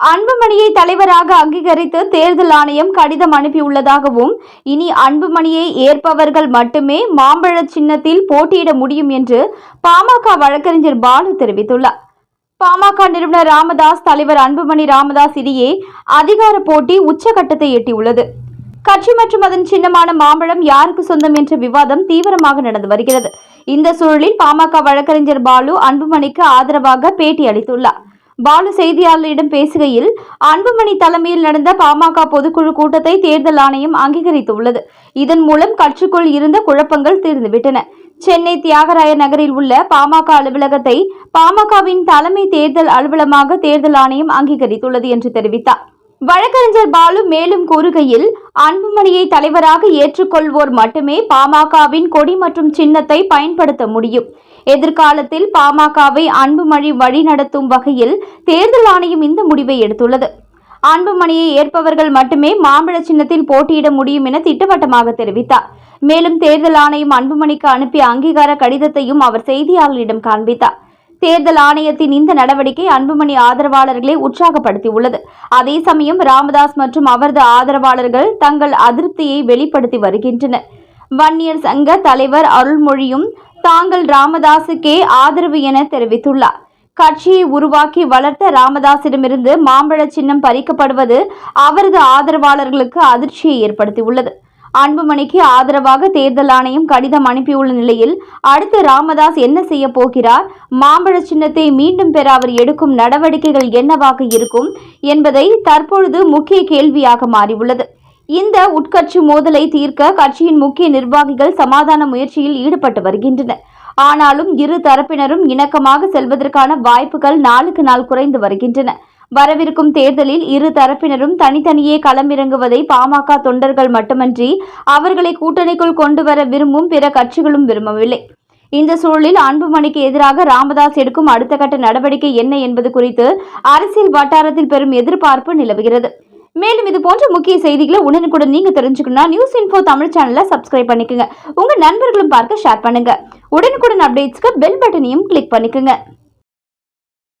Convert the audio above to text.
அன்புமணியை தலைவராக அங்கீகரித்து தேர்தல் ஆணையம் கடிதம் அனுப்பியுள்ளதாகவும் இனி அன்புமணியை ஏற்பவர்கள் மட்டுமே மாம்பழ சின்னத்தில் போட்டியிட முடியும் என்று பாமக வழக்கறிஞர் பாலு தெரிவித்துள்ளார். பாமக நிறுவனர் ராமதாஸ் தலைவர் அன்புமணி ராமதாஸ் இடையே அதிகார போட்டி உச்சகட்டத்தை எட்டியுள்ளது. கட்சி மற்றும் அதன் சின்னமான மாம்பழம் யாருக்கு சொந்தம் என்ற விவாதம் தீவிரமாக நடந்து வருகிறது. இந்த சூழலில் பாமக வழக்கறிஞர் பாலு அன்புமணிக்கு ஆதரவாக பேட்டி அளித்துள்ளார். பாலு செய்தியாளர்களிடம் பேசுகையில் அன்புமணி தலைமையில் நடந்த பாமக பொதுக்குழு கூட்டத்தை தேர்தல் ஆணையம் அங்கீகரித்துள்ளது. இதன் மூலம் கட்சிக்குள் இருந்த குழப்பங்கள் தீர்ந்துவிட்டன. சென்னை தியாகராய நகரில் உள்ள பாமக அலுவலகத்தை பாமகவின் தலைமை தேர்தல் அலுவலமாக தேர்தல் ஆணையம் அங்கீகரித்துள்ளது என்று தெரிவித்தார். வழக்கறிஞர் பாலு மேலும் கூறுகையில் அன்புமணியை தலைவராக ஏற்றுக்கொள்வோர் மட்டுமே பாமகவின் கொடி மற்றும் சின்னத்தை பயன்படுத்த முடியும். எதிர்காலத்தில் பாமகவை அன்புமணி வழிநடத்தும் வகையில் தேர்தல் ஆணையம் இந்த முடிவை எடுத்துள்ளது. அன்புமணியை ஏற்பவர்கள் மட்டுமே மாம்பழ சின்னத்தில் போட்டியிட முடியும் என திட்டவட்டமாக தெரிவித்தார். மேலும் தேர்தல் ஆணையம் அன்புமணிக்கு அனுப்பிய அங்கீகார கடிதத்தையும் அவர் செய்தியாளர்களிடம் காண்பித்தார். தேர்தல் ஆணையத்தின் இந்த நடவடிக்கை அன்புமணி ஆதரவாளர்களை உற்சாகப்படுத்தியுள்ளது. அதே சமயம் ராமதாஸ் மற்றும் அவரது ஆதரவாளர்கள் தங்கள் அதிருப்தியை வெளிப்படுத்தி வருகின்றனர். வன்னியர் சங்க தலைவர் அருள்மொழியும் தாங்கள் ராமதாஸுக்கே ஆதரவு என தெரிவித்துள்ளார். கட்சியை உருவாக்கி வளர்த்த ராமதாசிடமிருந்து மாம்பழ சின்னம் பறிக்கப்படுவது அவரது ஆதரவாளர்களுக்கு அதிர்ச்சியை ஏற்படுத்தியுள்ளது. அன்புமணிக்கு ஆதரவாக தேர்தல் ஆணையம் கடிதம் அனுப்பியுள்ள நிலையில் அடுத்து ராமதாஸ் என்ன செய்ய போகிறார்? மாம்பழ சின்னத்தை மீண்டும் பெற அவர் எடுக்கும் நடவடிக்கைகள் என்னவாக இருக்கும் என்பதை தற்பொழுது முக்கிய கேள்வியாக மாறியுள்ளது. இந்த உட்கட்சி மோதலை தீர்க்க கட்சியின் முக்கிய நிர்வாகிகள் சமாதான முயற்சியில் ஈடுபட்டு வருகின்றனர். ஆனாலும் இரு தரப்பினரும் இணக்கமாக செல்வதற்கான வாய்ப்புகள் நாளுக்கு நாள் குறைந்து வருகின்றன. வரவிருக்கும் தேர்தலில் இரு தரப்பினரும் தனித்தனியே களமிறங்குவதை பாமக தொண்டர்கள் மட்டுமன்றி அவர்களை கூட்டணிக்குள் கொண்டு வர விரும்பும் பிற கட்சிகளும் விரும்பவில்லை. இந்த சூழலில் அன்புமணிக்கு எதிராக ராமதாஸ் எடுக்கும் அடுத்த கட்ட நடவடிக்கை என்ன என்பது குறித்து அரசியல் வட்டாரத்தில் பெரும் எதிர்பார்ப்பு நிலவுகிறது. மேலும் இது போன்ற முக்கிய செய்திகளை உடனுக்குடன் நீங்க தெரிஞ்சுக்கணும்னா நியூஸ் இன்ஃபோ தமிழ் சேனலை சப்ஸ்கிரைப் பண்ணிக்கோங்க. உங்க நண்பர்களும் பார்க்க ஷேர் பண்ணுங்க. உடனுக்குடன் அப்டேட்ஸ்க்கு பெல் பட்டனையும் கிளிக் பண்ணிக்கோங்க.